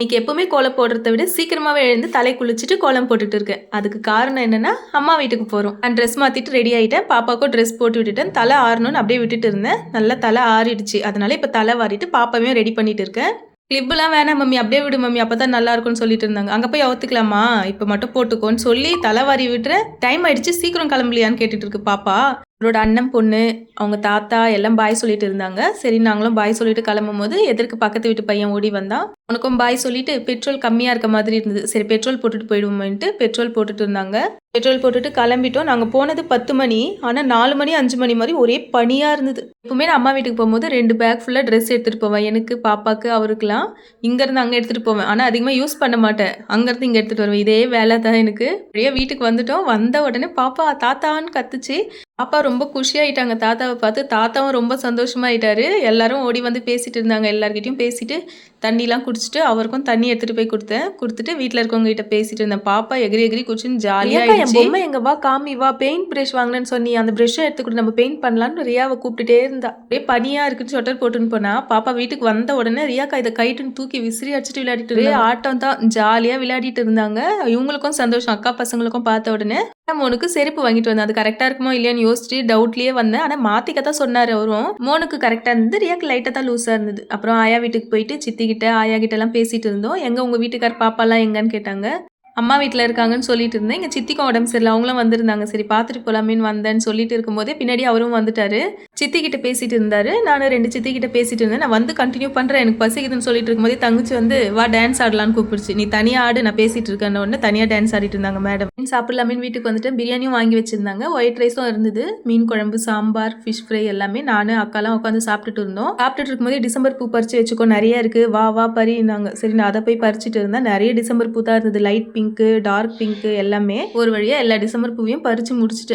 இன்னைக்கு எப்பவுமே கோலம் போடுறத விட சீக்கிரமாவே எழுந்து தலை குளிச்சுட்டு கோலம் போட்டுட்டு இருக்கேன். அதுக்கு காரணம் என்னன்னா அம்மா வீட்டுக்கு போறோம். நான் ட்ரெஸ் மாத்திட்டு ரெடி ஆயிட்டேன். பாப்பாக்கும் ட்ரெஸ் போட்டு விட்டுட்டேன். தலை ஆறணும்னு அப்படியே விட்டுட்டு இருந்தேன். நல்லா தலை ஆறிடுச்சு. அதனால இப்ப தலை வாரிட்டு பாப்பாவையும் ரெடி பண்ணிட்டு இருக்கேன். கிளிப்லாம் வேணாம் மம்மி. அப்படியே விடு மம்மி. அப்பதான் நல்லா இருக்கும்னு சொல்லிட்டு இருந்தாங்க. அங்க போய் அவுத்துக்கலாமா? இப்ப மட்டும் போட்டுக்கோன்னு சொல்லி தலை வாரி விட்டுறேன். டைம் ஆயிடுச்சு. சீக்கிரம் கிளம்பலையான்னு கேட்டுட்டு இருக்கு பாப்பா. அவரோட அண்ணன் பொண்ணு அவங்க தாத்தா எல்லாம் பாய் சொல்லிட்டு இருந்தாங்க. சரி நாங்களும் பாய் சொல்லிட்டு கிளம்பும் போது எதற்கு பக்கத்து வீட்டு பையன் ஓடி வந்தான். உனக்கும் பாய் சொல்லிட்டு பெட்ரோல் கம்மியா இருக்க மாதிரி இருந்தது. சரி பெட்ரோல் போட்டுட்டு போயிடுவோம்ட்டு பெட்ரோல் போட்டுட்டு இருந்தாங்க. பெட்ரோல் போட்டுட்டு கிளம்பிட்டோம். நாங்கள் போனது பத்து மணி. ஆனால் நாலு மணி அஞ்சு மணி மாதிரி ஒரே பனியாக இருந்தது. எப்பவுமே நான் அம்மா வீட்டுக்கு போகும்போது ரெண்டு பேக் ஃபுல்லாக ட்ரெஸ் எடுத்துகிட்டு போவேன். எனக்கு பாப்பாக்கு அவருக்குலாம் இங்கேருந்து அங்கே எடுத்துகிட்டு போவேன். ஆனால் அதிகமாக யூஸ் பண்ண மாட்டேன். அங்கேருந்து இங்கே எடுத்துகிட்டு வருவேன். இதே வேலை தான் எனக்கு. அப்படியே வீட்டுக்கு வந்துட்டோம். வந்த உடனே பாப்பா தாத்தான்னு கத்துச்சு. அப்பா ரொம்ப குஷியாயிட்டாங்க. தாத்தாவை பார்த்து தாத்தாவும் ரொம்ப சந்தோஷமாயிட்டாரு. எல்லாரும் ஓடி வந்து பேசிட்டு இருந்தாங்க. எல்லார்கிட்டையும் பேசிட்டு தண்ணிலாம் குடிச்சிட்டு அவருக்கும் தண்ணி எடுத்துட்டு போய் கொடுத்தேன். கொடுத்துட்டு வீட்டில் இருக்கவங்க கிட்ட பேசிட்டு இருந்தேன். பாப்பா எகிரி எகிரி குடிச்சுன்னு ஜாலியா என் பொம்மை எங்க வா? காமி வா பெயிண்ட் பிரஷ் வாங்கினேன்னு சொன்னி. அந்த பிரஷ்ஷை எடுத்துக்கிட்டு நம்ம பெயிண்ட் பண்ணலாம்னு ரியாவை கூப்பிட்டுட்டே இருந்தா. அப்படியே பனியா இருக்குன்னு சொட்டர் போட்டுன்னு போனா பாப்பா வீட்டுக்கு வந்த உடனே ரியாக்கா இதை கைட்டுன்னு தூக்கி விசிறி அடிச்சுட்டு விளையாடிட்டு ஆட்டம் தான் ஜாலியா விளையாடிட்டு இருந்தாங்க. இவங்களுக்கும் சந்தோஷம் அக்கா பசங்களுக்கும் பார்த்த உடனே. மோனுக்கு செருப்பு வாங்கிட்டு வந்தேன். அது கரெக்டா இருக்குமோ இல்லையான்னு யோசிச்சு டவுட்லயே வந்தேன். ஆனா மாத்திக்க தான் சொன்னாரு அவரும். மோனுக்கு கரெக்டா இருந்தது. ரியாக்கு லைட்டா தான் லூஸா இருந்தது. அப்புறம் ஆயா வீட்டுக்கு போயிட்டு சித்தி கிட்ட ஆயா கிட்ட எல்லாம் பேசிட்டு இருந்தோம். எங்க உங்க வீட்டுக்கார் பாப்பாலாம் எங்கன்னு கேட்டாங்க. அம்மா வீட்டில் இருக்காங்கன்னு சொல்லிட்டு இருந்தேன். எங்கள் சித்திக்கும் உடம்பு சரியில்லை. அவங்களும் வந்திருந்தாங்க. சரி பார்த்துட்டு போலாமேன்னு வந்தேன்னு சொல்லிட்டு இருக்கும்போதே பின்னாடி அவரும் வந்துட்டாரு. சித்தி கிட்ட பேசிட்டு இருந்தாரு. நானும் ரெண்டு சித்தி கிட்ட பேசிட்டு இருந்தேன். நான் வந்து கண்டினியூ பண்ணுறேன் எனக்கு பசிக்குதுன்னு சொல்லிட்டு இருக்கும்போதே தங்கச்சி வந்து வா டான்ஸ் ஆடலான்னு கூப்பிடுச்சு. நீ தனியாக ஆடு நான் பேசிட்டு இருக்கேன் உடனே தனியாக டான்ஸ் ஆடிட்டு இருந்தாங்க மேடம் மீன் சாப்பிடலாமேன்னு வீட்டுக்கு வந்துட்டு பிரியாணியும் வாங்கி வச்சிருந்தாங்க. ஒயிட் ரைஸும் இருந்தது. மீன் குழம்பு சாம்பார் ஃபிஷ் ஃப்ரை எல்லாமே நானும் அக்காலாம் உட்காந்து சாப்பிட்டுட்டு இருந்தோம். சாப்பிட்டுட்டு இருக்கும்போது டிசம்பர் பூ பறிச்சு வச்சுக்கோ நிறைய இருக்கு. வா வா பறினாங்க சரி நான் அதை போய் பறிச்சுட்டு இருந்தேன். நிறைய டிசம்பர் பூ தான் இருந்தது. லைட் பிங்க்கு டார்க் பிங்க்கு எல்லாமே ஒரு வழியா எல்லா டிசம்பர் பூவையும் பறிச்சு முடிச்சுட்டு